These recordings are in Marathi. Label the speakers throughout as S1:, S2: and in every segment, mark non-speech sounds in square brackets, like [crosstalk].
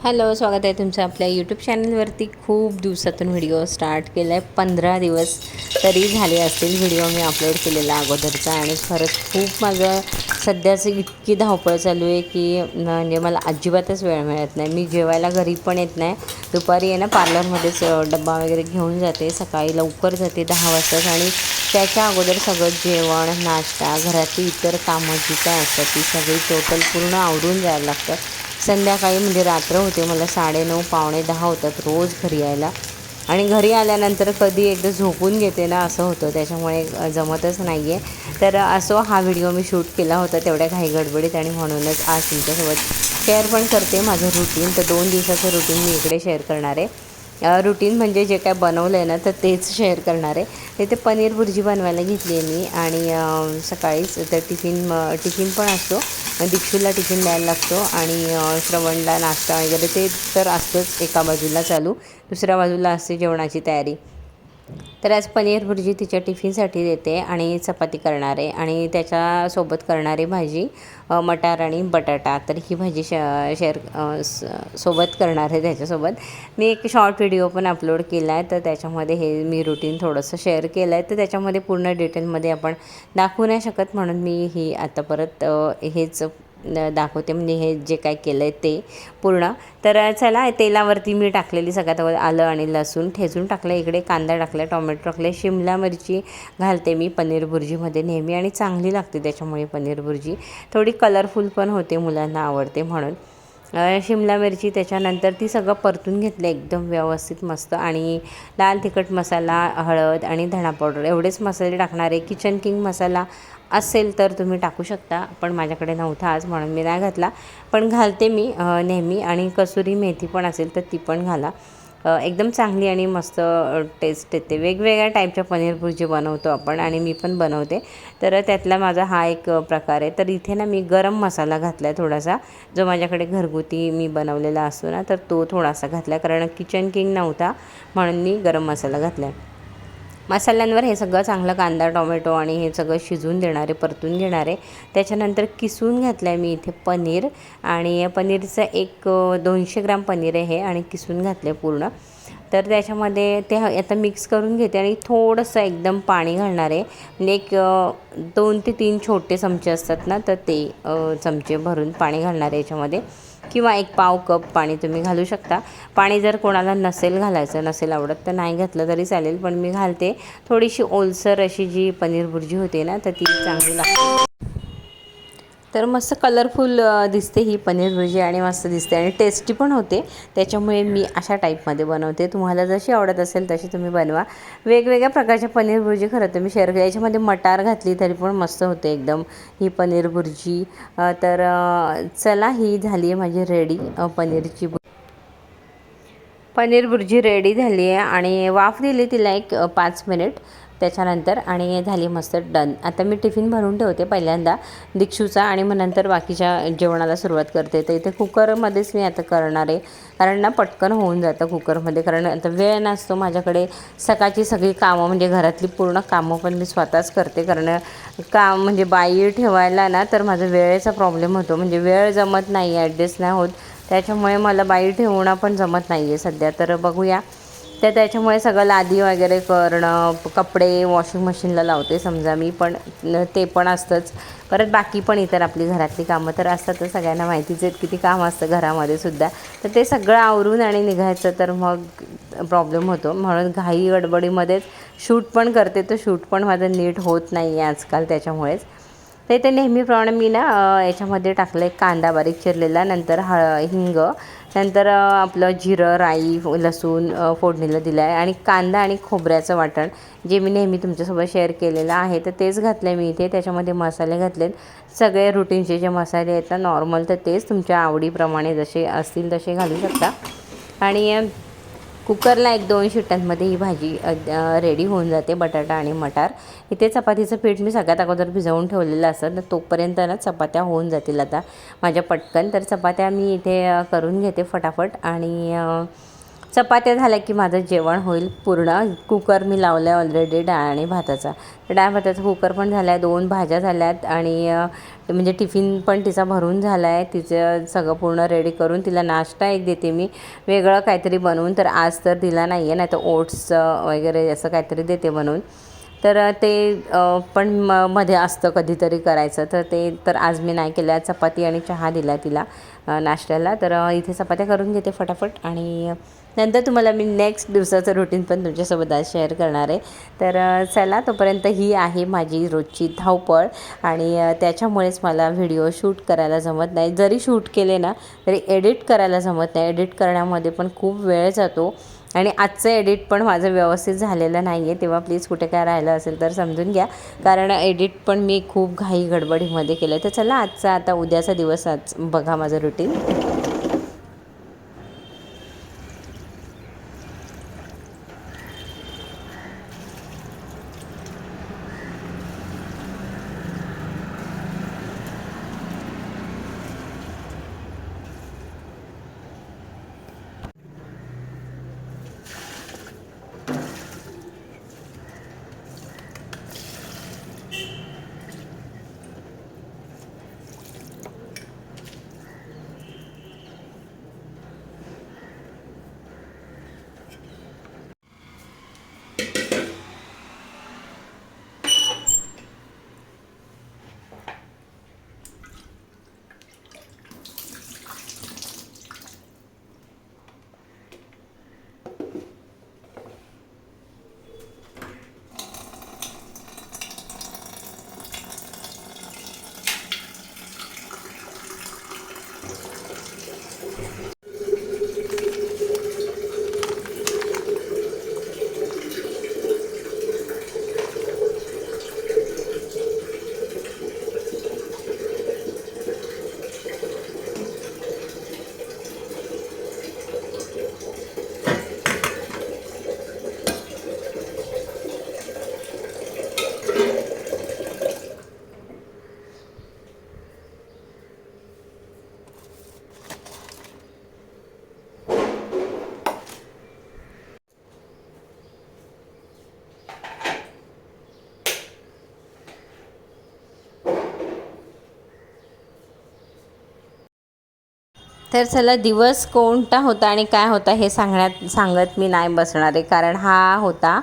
S1: हॅलो स्वागत आहे तुमचं आपल्या यूट्यूब चॅनलवरती खूप दिवसातून व्हिडिओ स्टार्ट केला आहे पंधरा दिवस तरी झाले असतील व्हिडिओ मी अपलोड केलेला अगोदरचा. आणि खरंच खूप माझं सध्याचं इतकी धावपळ चालू आहे की म्हणजे मला अजिबातच वेळ मिळत नाही. मी जेवायला घरी पण येत नाही. दुपारी आहे ना पार्लरमध्येच डब्बा वगैरे घेऊन जाते. सकाळी लवकर जाते दहा वाजताच. आणि त्याच्या अगोदर सगळं जेवण नाश्ता घरातली इतर कामं जी काय असतात ती सगळी टोटल पूर्ण आवरून जायला लागतं. संध्याकाळी म्हणजे रात्र होते मला साडेनऊ पावणे दहा होतात रोज घरी यायला. आणि घरी आल्यानंतर कधी एकदा झोपून घेते ना असं होतं. त्याच्यामुळे जमतच नाही आहे तर असो हा व्हिडिओ मी शूट केला होता तेवढ्या घाई गडबडीत आणि म्हणूनच आज तुमच्यासोबत शेअर पण करते माझं रुटीन तर दोन दिवसाचं रुटीन मी इकडे शेअर करणार आहे. रुटीन म्हणजे जे काय बनवलं आहे ना तर तेच शेअर करणार आहे. तिथे पनीर भुर्जी बनवायला घेतली आहे मी. आणि सकाळीच तर टिफिन टिफिन पण असतो. दीक्षूला टिफिन द्यायला लागतो. आणि श्रवणला नाश्ता वगैरे ते तर असतंच एका बाजूला चालू. दुसऱ्या बाजूला असते जेवणाची तयारी. तर आज पनीर भुर्जी तिच्या टिफिनसाठी देते आणि चपाती करणारे आणि त्याच्यासोबत करणारी भाजी मटार आणि बटाटा. तर ही भाजी श शेअर स- सोबत करणार आहे त्याच्यासोबत. मी एक शॉर्ट व्हिडिओ पण अपलोड केला आहे तर त्याच्यामध्ये हे मी रुटीन थोडंसं शेअर केलं आहे. तर त्याच्यामध्ये पूर्ण डिटेलमध्ये आपण दाखवू नाही शकत म्हणून मी ही आता परत हेच दाखवते. म्हणजे हे जे काय केलं आहे ते पूर्ण. तर चला तेलावरती मी टाकलेली सगळ्यात अगोदर आलं आणि लसूण ठेचून टाकलं. इकडे कांदा टाकला टोमॅटो टाकले शिमला मिरची घालते मी पनीर भुर्जीमध्ये नेहमी आणि चांगली लागते त्याच्यामुळे पनीर भुर्जी थोडी कलरफुल पण होते मुलांना आवडते म्हणून. शिमला मिरची त्याच्यानंतर ती सगळं परतून घेतलं एकदम व्यवस्थित मस्त. आणि लाल तिखट मसाला हळद आणि धणा पावडर. एवढेच मसाले टाकणार आहे. किचन किंग मसाला असेल तर तुम्ही टाकू शकता. पण माझ्याकडे नव्हता आज म्हणून मी नाही घातला. पण घालते मी नेहमी. आणि कसुरी मेथी पण असेल तर ती पण घाला. एकदम चांगली आणि मस्त टेस्ट येते. वेगवेगळ्या टाईपच्या पनीर भुर्जी बनवतो आपण आणि मी पण बनवते. तर त्यातला माझा हा एक प्रकार आहे. तर इथे ना मी गरम मसाला घातला आहे थोडासा. जो माझ्याकडे घरगुती मी बनवलेला असतो ना तर तो थोडासा घातला कारण किचन किंग नव्हता म्हणून मी गरम मसाला घातला आहे मसाल्यांवर हे सगळं चांगलं कांदा टोमॅटो आणि हे सगळं शिजवून देणारे परतून घेणारे. त्याच्यानंतर किसून घातलं आहे मी इथे पनीर आणि पनीरचं एक दोनशे ग्राम पनीर आहे हे आणि किसून घातलं आहे पूर्ण. तर त्याच्यामध्ये ते आता मिक्स करून घेते आणि थोडंसं एकदम पाणी घालणार आहे. म्हणजे एक दोन ते तीन छोटे चमचे असतात ना तर ते चमचे भरून पाणी घालणार आहे याच्यामध्ये. किंवा एक पाव कप पाणी तुम्ही घालू शकता. पाणी जर कोणाला नसेल घालायचं नसेल आवडत तर नाही घातलं तरी चालेल. पण मी घालते. थोडीशी ओलसर अशी जी पनीर भुर्जी होते ना तर ती चांगली लागते. तर मस्त कलरफुल दिसते ही पनीर भुर्जी आणि मस्त दिसते आणि टेस्टी पण होते. त्याच्यामुळे मी अशा टाईपमध्ये बनवते. तुम्हाला जशी आवडत असेल तशी तुम्ही बनवा. वेगवेगळ्या प्रकारच्या पनीर भुर्जी खरं तुम्ही शेअर केली याच्यामध्ये मटार घातली तरी पण मस्त होते एकदम. ही पनीर भुर्जी तर चला ही झाली आहे माझी रेडी पनीरची पनीर भुर्जी रेडी झाली आहे आणि वाफ दिली तिला एक पाच मिनिट त्याच्यानंतर आणि झाली मस्त डन. आता मी टिफिन भरून ठेवते पहिल्यांदा दीक्षूचा आणि मग नंतर बाकीच्या जेवणाला सुरुवात करते. तर इथे कुकरमध्येच मी आता करणार आहे. कारण ना पटकन होऊन जातं कुकरमध्ये. कारण आता वेळ नसतो माझ्याकडे. सकाळची सगळी कामं म्हणजे घरातली पूर्ण कामं पण मी स्वतःच करते. कारण काम म्हणजे बाई ठेवायला ना तर माझा वेळेचा प्रॉब्लेम होतो. म्हणजे वेळ जमत नाही ॲडजस्ट नाही होत. त्याच्यामुळे मला बाई ठेवणं पण जमत नाही आहे सध्या. तर बघूया. तर त्याच्यामुळे सगळं लादी वगैरे करणं कपडे वॉशिंग मशीनला लावते समजा मी पण ते पण असतंच. परत बाकी पण इतर आपली घरातली कामं तर असतात तर सगळ्यांना माहितीच आहेत किती काम असतं घरामध्ये सुद्धा. तर ते सगळं आवरून आणि निघायचं तर मग प्रॉब्लेम होतो. म्हणून घाई गडबडीमध्येच शूट पण करते तर शूट पण माझं नीट होत नाही आहे आजकाल त्याच्यामुळेच. ते ते नेहमीप्रमाणे मी ना याच्यामध्ये टाकलं आहे कांदा बारीक चिरलेला नंतर हळ हिंग नंतर आपलं जिरं राई लसूण फोडणीला दिलं आहे आणि कांदा आणि खोबऱ्याचं वाटण जे मी नेहमी तुमच्यासोबत शेअर केलेलं आहे तर तेच घातलं आहे मी इथे. त्याच्यामध्ये मसाले घातलेत. सगळे रुटीनचे जे मसाले आहेत ना नॉर्मल तर तेच तुमच्या आवडीप्रमाणे जसे असतील तसे घालू शकता. आणि कुकरला एक दोन शिट्ट्यांमध्ये ही भाजी रेडी होऊन जाते बटाटा आणि मटार. इथे चपातीचं पीठ मी सगळ्यात अगोदर भिजवून ठेवलेलं असतं तर तोपर्यंत ना चपात्या होऊन जातील आता माझ्या पटकन. तर चपात्या मी इथे करून घेते फटाफट आणि चपात्या झाल्या की माझं जेवण होईल पूर्ण. कुकर मी लावलं आहे ऑलरेडी डाळ आणि भाताचा. तर डाळ भाताचा कुकर पण झाला आहे दोन भाज्या झाल्यात आणि म्हणजे टिफिन पण तिचा भरून झाला आहे तिचं सगळं पूर्ण रेडी करून तिला नाश्ता एक देते मी. वेगळं काहीतरी बनवून तर आज तर दिला नाही आहे नाही तर ओट्स वगैरे असं काहीतरी देते बनवून. तर ते पण म मध्ये असतं कधीतरी करायचं. तर ते तर आज मी नाही केलं. चपाती आणि चहा दिला तिला नाश्त्याला. तर इथे चपात्या करून घेते फटाफट. आणि नंतर तुम्हाला मी नेक्स्ट दिवसाचं रुटीन पण तुमच्यासोबत आज शेअर करणार आहे. तर चला तोपर्यंत ही आहे माझी रोजची धावपळ आणि त्याच्यामुळेच मला व्हिडिओ शूट करायला जमत नाही. जरी शूट केले ना तरी एडिट करायला जमत नाही. एडिट करण्यामध्ये पण खूप वेळ जातो आणि आजचं एडिट पण माझं व्यवस्थित झालेलं नाही आहे तेव्हा प्लीज कुठे काय राहिलं असेल तर समजून घ्या. कारण एडिट पण मी खूप घाई गडबडीमध्ये केलं तर चला आजचा आता उद्याचा दिवस आज बघा माझं रुटीन よろしくお願いします。तर चला दिवस कोणता होता आणि काय होता हे सांगण्यात सांगत मी नाही बसणार आहे. कारण हा होता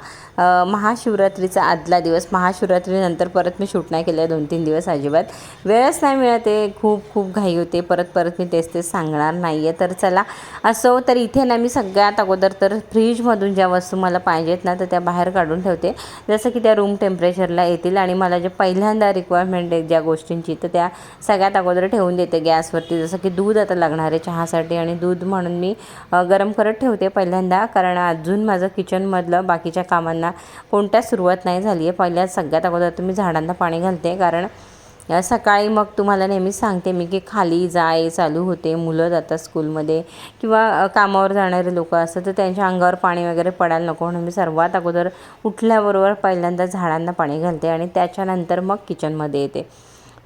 S1: महाशिवरात्रीचा आदला दिवस. महाशिवरात्रीनंतर परत मी शूट नाही केलं दोन तीन दिवस अजिबात. वेळच नाही मिळत आहे खूप खूप घाई होते. परत परत मी तेच तेच सांगणार नाही आहे तर चला असो तर इथे ना मी सगळ्यात अगोदर तर फ्रीजमधून ज्या वस्तू मला पाहिजेत ना तर त्या बाहेर काढून ठेवते. जसं की त्या रूम टेम्परेचरला येतील आणि मला जे पहिल्यांदा रिक्वायरमेंट आहे ज्या गोष्टींची तर त्या सगळ्यात अगोदर ठेवून देते गॅसवरती. जसं की दूध आता लागणार आहे चहासाठी आणि दूध म्हणून मी गरम करत ठेवते पहिल्यांदा. कारण अजून माझं किचनमधलं बाकीच्या कामांना कोणत्याच सुरुवात नाही झाली आहे. पहिल्या सगळ्यात अगोदर तुम्ही झाडांना पाणी घालते. कारण सकाळी मग तुम्हाला नेहमीच सांगते मी की खाली जाय चालू होते. मुलं जातात स्कूलमध्ये किंवा कामावर जाणारे लोक असतात तर त्यांच्या अंगावर पाणी वगैरे पडायला नको. म्हणून मी सर्वात अगोदर उठल्याबरोबर पहिल्यांदा झाडांना पाणी घालते आणि त्याच्यानंतर मग किचनमध्ये येते.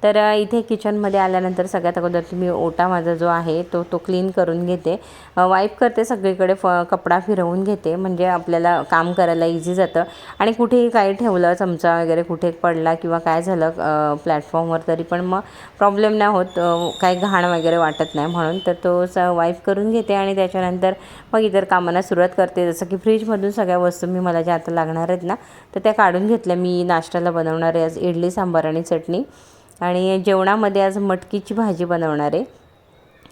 S1: तर इथे किचनमध्ये आल्यानंतर सगळ्यात अगोदर तुम्ही ओटा माझा जो आहे तो तो क्लीन करून घेते. वाईप करते सगळीकडे फ कपडा फिरवून घेते म्हणजे आपल्याला काम करायला इझी जातं. आणि कुठेही काही ठेवलं चमचा वगैरे कुठे पडला किंवा काय झालं प्लॅटफॉर्मवर तरी पण मग प्रॉब्लेम नाही होत. काही घाण वगैरे वाटत नाही म्हणून तर तो स वाईप करून घेते आणि त्याच्यानंतर मग इतर कामांना सुरुवात करते. जसं की फ्रीजमधून सगळ्या वस्तू मी मला ज्या आता लागणार आहेत ना तर त्या काढून घेतल्या. मी नाश्त्याला बनवणारे आज इडली सांबार आणि चटणी. आणि जेवणामध्ये आज मटकीची भाजी बनवणार आहे.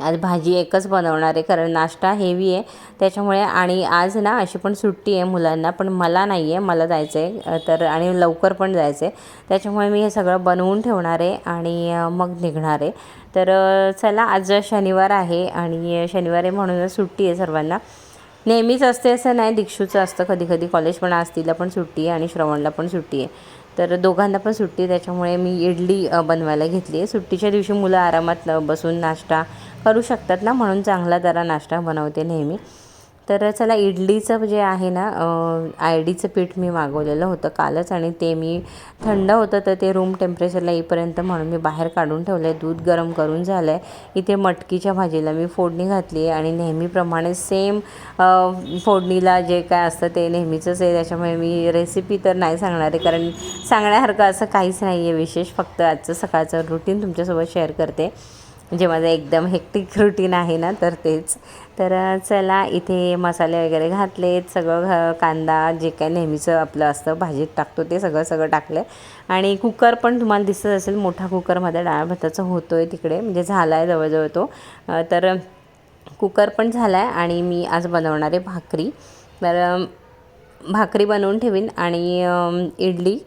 S1: आज भाजी एकच बनवणार आहे कारण नाश्ता हेवी आहे. त्याच्यामुळे आणि आज ना अशी पण सुट्टी आहे मुलांना पण मला नाही आहे मला जायचं आहे तर आणि लवकर पण जायचं आहे त्याच्यामुळे मी हे सगळं बनवून ठेवणार आहे आणि मग निघणार आहे. तर चला आज शनिवार आहे आणि शनिवार आहे म्हणून सुट्टी आहे सर्वांना. नेहमीच असते असं नाही दीक्षूचं असतं कधी कधी कॉलेज पण आज तिला पण सुट्टी आहे आणि श्रवणला पण सुट्टी आहे. तर दोघांना पण सुट्टी त्याच्यामुळे मी इडली बनवायला घेतली आहे. सुट्टीच्या दिवशी मुलं आरामात बसून नाश्ता करू शकतात ना म्हणून चांगला जरा नाश्ता बनवते नेहमी. तर चला इडलीचं जे आहे ना आयडीचं पीठ मी मागवलेलं होतं कालच आणि ते मी थंड होतं तर ते रूम टेम्परेचरला येईपर्यंत म्हणून मी बाहेर काढून ठेवलं आहे दूध गरम करून झालं आहे इथे मटकीच्या भाजीला मी फोडणी घातली आहे आणि नेहमीप्रमाणे सेम फोडणीला जे काय असतं ते नेहमीचंच आहे. त्याच्यामुळे मी रेसिपी तर नाही सांगणार आहे. कारण सांगण्यासारखं असं काहीच नाही आहे विशेष. फक्त आजचं सकाळचं रुटीन तुमच्यासोबत शेअर करते. जे माझं एकदम हेक्टिक रुटीन आहे ना तर तेच. तर चला इथे मसाले वगैरे घातलेत सगळं घ कांदा जे काय नेहमीचं आपलं असतं भाजीत टाकतो ते सगळं सगळं टाकलं आहे आणि कुकर पण तुम्हाला दिसत असेल मोठा कुकरमध्ये डाळ भाताचं होतो आहे तिकडे म्हणजे झाला आहे जवळजवळ तो. तर कुकर पण झाला आहे आणि मी आज बनवणार आहे भाकरी. तर भाकरी बनवून ठेवीन आणि इडली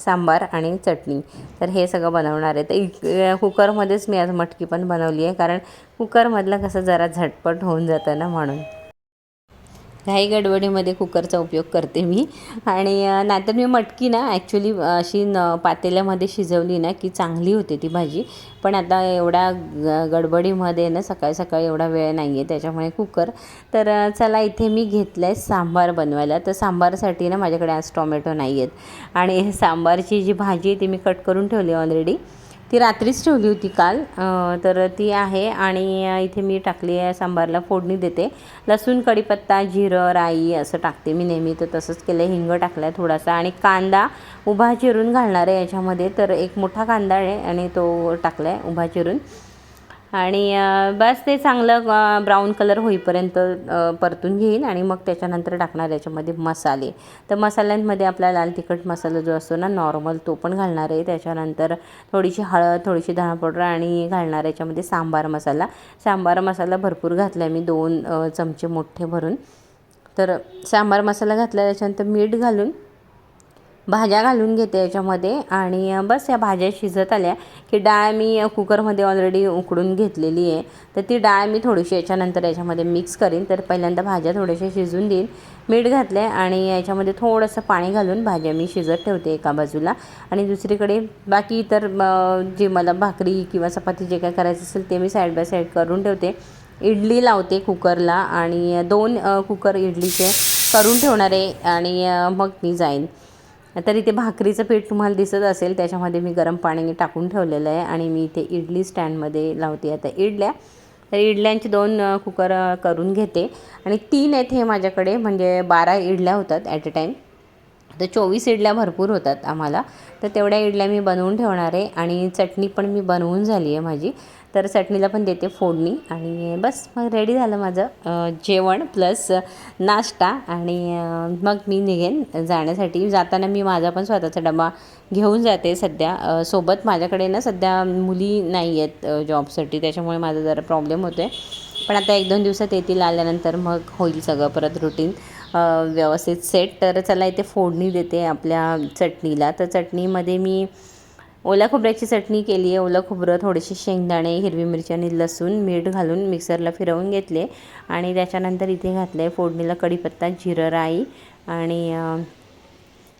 S1: सांबार आणि चटणी. तर हे सगळं बनवणार आहे. तर इ कुकरमध्येच मी आज मटकी पण बनवली आहे. कारण कुकरमधलं कसं जरा झटपट होऊन जातं ना म्हणून. घाई गडबडीमध्ये कुकरचा उपयोग करते मी. आणि नाहीतर मी मटकी ना ॲक्च्युली अशी न पातेल्यामध्ये शिजवली ना की चांगली होते ती भाजी. पण आता एवढा ग गडबडीमध्ये ना सकाळी सकाळी एवढा वेळ नाही आहे त्याच्यामुळे कुकर. तर चला इथे मी घेतलं आहे सांबार बनवायला. तर सांबारसाठी ना माझ्याकडे आज टोमॅटो नाही आहेत आणि [laughs] सांबारची जी भाजी आहे ती मी कट करून ठेवली ऑलरेडी ती रात्रीच ठेवली होती काल. तर ती आहे आणि इथे मी टाकली आहे सांबारला फोडणी देते. लसूण कढीपत्ता जिरं राई असं टाकते मी नेहमी तर तसंच केलं आहे हिंग टाकलं आहे थोडासा आणि कांदा उभा चिरून घालणार आहे याच्यामध्ये. तर एक मोठा कांदा आहे आणि तो टाकला आहे उभा चिरून. आणि बस ते चांगलं ब्राऊन कलर होईपर्यंत परतून घेईन आणि मग त्याच्यानंतर टाकणार याच्यामध्ये मसाले. तर मसाल्यांमध्ये आपला लाल तिखट मसाला जो असतो ना नॉर्मल तो पण घालणार आहे. त्याच्यानंतर थोडीशी हळद थोडीशी धणा पावडर आणि घालणार याच्यामध्ये सांबार मसाला. सांबार मसाला भरपूर घातला आहे मी दोन चमचे मोठे भरून. तर सांबार मसाला घातला त्याच्यानंतर मीठ घालून भाज्या घालून घेते याच्यामध्ये. आणि बस या भाज्या शिजत आल्या की डाळ मी कुकरमध्ये ऑलरेडी उकडून घेतलेली आहे. तर ती डाळ मी थोडीशी याच्यानंतर याच्यामध्ये मिक्स करीन. तर पहिल्यांदा भाज्या थोड्याशा शिजून देईन. मीठ घातलं आणि याच्यामध्ये थोडंसं पाणी घालून भाज्या मी शिजत ठेवते एका बाजूला. आणि दुसरीकडे बाकी इतर जे मला भाकरी किंवा चपाती जे काय करायचं असेल ते मी साईड बाय साईड करून ठेवते. इडली लावते कुकरला आणि दोन कुकर इडलीचे करून ठेवणार आहे आणि मग मी जाईन. तर इथे भाकरीचं पीठ तुम्हाला दिसत असेल त्याच्यामध्ये मी गरम पाणी टाकून ठेवलेलं आहे आणि मी इथे इडली स्टँडमध्ये लावते. आता इडल्या तर इडल्यांचे दोन कुकर करून घेते. आणि तीन आहेत हे माझ्याकडे म्हणजे बारा इडल्या होतात ॲट अ टाईम तर चोवीस इडल्या भरपूर होतात आम्हाला. तर तेवढ्या इडल्या मी बनवून ठेवणार आहे आणि चटणी पण मी बनवून झाली आहे माझी. तर चटणीला पण देते फोडणी आणि बस मग रेडी झालं माझं जेवण प्लस नाश्ता आणि मग मी निघेन जाण्यासाठी. जाताना मी माझा पण स्वतःचा डबा घेऊन जाते सध्या. सोबत माझ्याकडे ना सध्या मुली नाही आहेत जॉबसाठी त्याच्यामुळे माझा जरा प्रॉब्लेम होतो आहे पण आता एक दोन दिवसात येतील आल्यानंतर मग होईल सगळं परत रुटीन व्यवस्थित सेट तर चला इथे फोडणी देते आपल्या चटणीला. तर चटणीमध्ये मी ओल्या खोबऱ्याची चटणी केली आहे. ओलं खोबरं थोडेसे शेंगदाणे हिरवी मिरची आणि लसूण मीठ घालून मिक्सरला फिरवून घेतले. आणि त्याच्यानंतर इथे घातलं आहे फोडणीला कढीपत्ता जिरं राई. आणि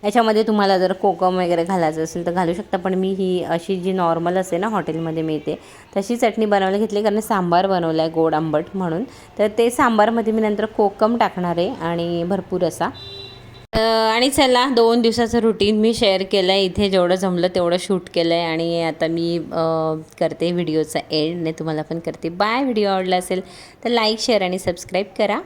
S1: याच्यामध्ये तुम्हाला जर कोकम वगैरे घालायचं असेल तर घालू शकता. पण मी ही अशी जी नॉर्मल असते ना हॉटेलमध्ये मिळते तशी चटणी बनवायला घेतली कारण सांबार बनवला आहे गोड आंबट म्हणून. तर ते सांबारमध्ये मी नंतर कोकम टाकणार आहे आणि भरपूर असा. आणि चला दोन दिवसाचं रुटीन मी शेअर केलं आहे इथे जेवढं जमलं तेवढं शूट केलं आहे आणि आता मी करते व्हिडिओचा एंड नाही तुम्हाला पण करते. बाय व्हिडिओ आवडला असेल तर लाईक शेअर आणि सबस्क्राईब करा.